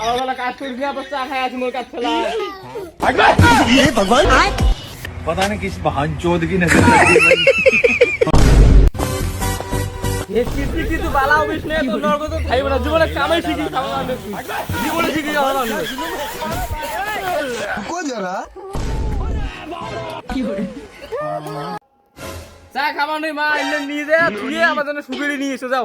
সকালবেলা কাজ করিস না আবার চা খাই আছি মোর কাজ ফেলা पता नहीं किस बहन चोद की नजर लगी है। এ কিস্তি কিন্তু বালা অফিস নেই তো নরক তো খাইব না জীবনে কামাই শিখি খাবো না আমি। জীবনে শিখি খাবো না আমি। চা খাবার নেই মা এনে নিয়ে যায় ধুয়ে আমার জন্য সুবিধে নিয়ে এসো যাও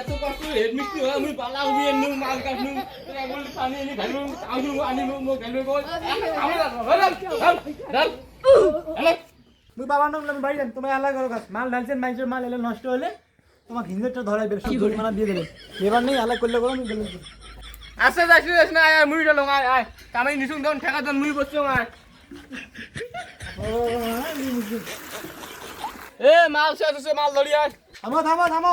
এত কষ্ট হেড মিস্ত্রি হয় আমি পালা উড়িয়ে নু মাল কাটনু তোরা বল পানি এনে ঢালু আউনু আনি মো গেলু কই আমি রাল রাল রাল রাল মুই বাবার নাম আমি বাড়ি যান তোমার আল্লাহ করো কাজ মাল ঢালছেন মাইসের মাল এলে নষ্ট হলে তোমার হিন্দুটা ধরাই বের সব জরিমানা দিয়ে দেবে। এবার নেই আল্লাহ করলে করো আমি গেলে যাইছি যাইছ না আয় মুই গেল আয় আয়। কামাই নিছুন দন ঠেকা দন মুই বসছো আয়। এ মাল শেষ হচ্ছে মাল ধরি আয়। থামো থামো থামো।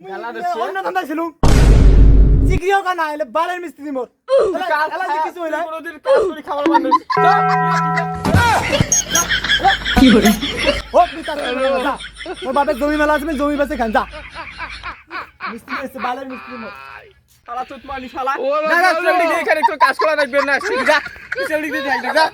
অন্য ধান্দা ছিল না এলে বালের মিস্ত্রি মোর হইলা। খাবার মানুষ ওর বাপের জমি মেলা আছে জমি বেচে খান যা। মিস্ত্রি এসে বালের মিস্ত্রি মোর শালা শালা। না না এখানে একটু কাজ করা লাগবে না যা। যা।